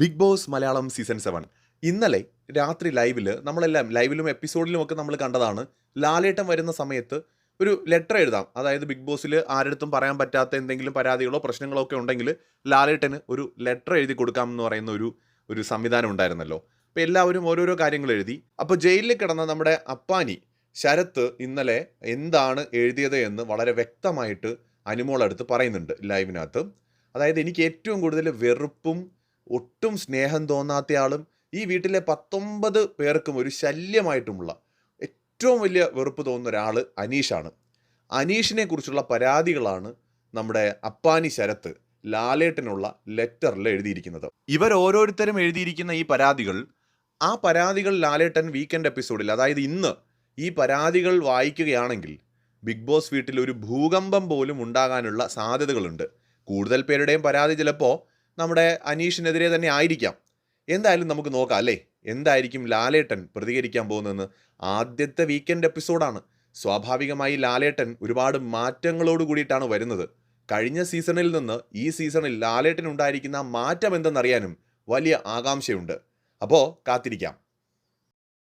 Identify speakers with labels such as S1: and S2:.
S1: Big boss Malayalam season seven. ഇന്നലെ രാത്രി ലൈവിൽ നമ്മളെല്ലാം ലൈവിലും എപ്പിസോഡിലും ഒക്കെ നമ്മൾ കണ്ടതാണ് ലാലേട്ടം വരുന്ന സമയത്ത് ഒരു ലെറ്റർ എഴുതാം. അതായത് ബിഗ് ബോസിൽ ആരടുത്തും പറയാൻ പറ്റാത്ത എന്തെങ്കിലും പരാതികളോ പ്രശ്നങ്ങളോ ഒക്കെ ഉണ്ടെങ്കിൽ ലാലേട്ടന് ഒരു ലെറ്റർ എഴുതി കൊടുക്കാം എന്ന് പറയുന്ന ഒരു ഒരു സംവിധാനം ഉണ്ടായിരുന്നല്ലോ. അപ്പോൾ എല്ലാവരും ഓരോരോ കാര്യങ്ങൾ എഴുതി. അപ്പോൾ ജയിലിൽ കിടന്ന നമ്മുടെ അപ്പാനി ശരത്ത് ഇന്നലെ എന്താണ് എഴുതിയത് എന്ന് വളരെ വ്യക്തമായിട്ട് അനുമോളടുത്ത് പറയുന്നുണ്ട് ലൈവിനകത്ത്. അതായത് എനിക്ക് ഏറ്റവും കൂടുതൽ വെറുപ്പും ഒട്ടും സ്നേഹം തോന്നാത്തയാളും ഈ വീട്ടിലെ പത്തൊമ്പത് പേർക്കും ഒരു ശല്യമായിട്ടുമുള്ള ഏറ്റവും വലിയ വെറുപ്പ് തോന്നുന്ന ഒരാൾ അനീഷാണ്. അനീഷിനെ കുറിച്ചുള്ള പരാതികളാണ് നമ്മുടെ അപ്പാനി ശരത്ത് ലാലേട്ടനുള്ള ലെറ്ററിൽ എഴുതിയിരിക്കുന്നത്. ഇവർ ഓരോരുത്തരും എഴുതിയിരിക്കുന്ന ഈ പരാതികൾ ആ പരാതികൾ ലാലേട്ടൻ വീക്കെൻഡ് എപ്പിസോഡിൽ അതായത് ഇന്ന് ഈ പരാതികൾ വായിക്കുകയാണെങ്കിൽ ബിഗ് ബോസ് വീട്ടിൽ ഒരു ഭൂകമ്പം പോലും ഉണ്ടാകാനുള്ള സാധ്യതകളുണ്ട്. കൂടുതൽ പേരുടെയും പരാതി ചിലപ്പോൾ നമ്മുടെ അനീഷിനെതിരെ തന്നെ ആയിരിക്കാം. എന്തായാലും നമുക്ക് നോക്കാം അല്ലേ? എന്തായിരിക്കും ലാലേട്ടൻ പ്രതികരിക്കാൻ പോകുന്നതെന്ന്? ആദ്യത്തെ വീക്കെൻഡ് എപ്പിസോഡാണ് സ്വാഭാവികമായി ലാലേട്ടൻ ഒരുപാട് മാറ്റങ്ങളോട് കൂടിയിട്ടാണ് വരുന്നത്. കഴിഞ്ഞ സീസണിൽ നിന്ന് ഈ സീസണിൽ ലാലേട്ടൻ ഉണ്ടായിരിക്കുന്ന മാറ്റം എന്തെന്നറിയാനും വലിയ ആകാംക്ഷയുണ്ട്. അപ്പോൾ കാത്തിരിക്കാം.